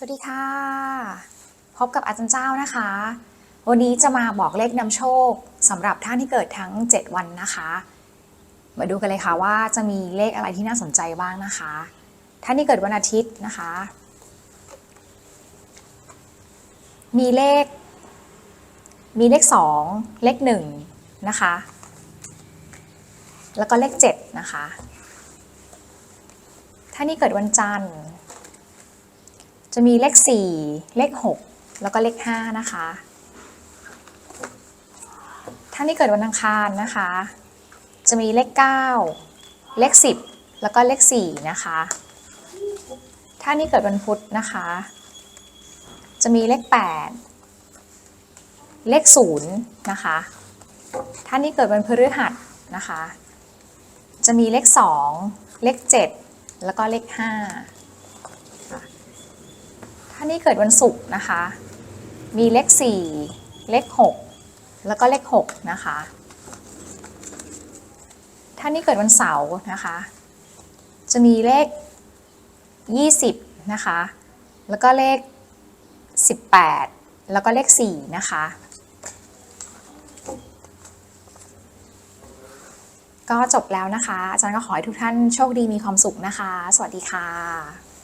สวัสดีค่ะ พบกับอาจารย์เจ้านะคะ วันนี้จะมาบอกเลขนำโชคสำหรับท่านที่เกิดทั้ง 7 วันนะคะ มาดูกันเลยค่ะว่าจะมีเลขอะไรที่น่าสนใจบ้างนะคะ ท่านที่เกิดวันอาทิตย์นะคะ มีเลข มีเลข 2 เลข1นะคะ แล้วก็เลข7นะคะ ท่านที่เกิดวันจันทร์ จะมีเลข 4 เลข 6 แล้วก็เลข 5 นะคะ ท่านที่เกิดวันอังคารนะคะ จะมีเลข 9 เลข 10 แล้วก็เลข 4 นะคะ ท่านที่เกิดวันพุธนะคะ จะมีเลข 8 เลข 0 นะคะ ท่านที่เกิดวันพฤหัสนะคะ จะมีเลข 2 เลข 7 แล้วก็เลข 5 ท่านที่เกิดวันศุกร์นะคะ มีเลข 4 เลข 6 แล้วก็เลข 6 นะคะ ท่านที่เกิดวันเสาร์นะคะ จะมีเลข 20 นะคะ แล้วก็เลข 18 แล้วก็เลข 4 นะคะ ก็จบแล้วนะคะ อาจารย์ก็ขอให้ทุกท่านโชคดีมีความสุขนะคะ สวัสดีค่ะ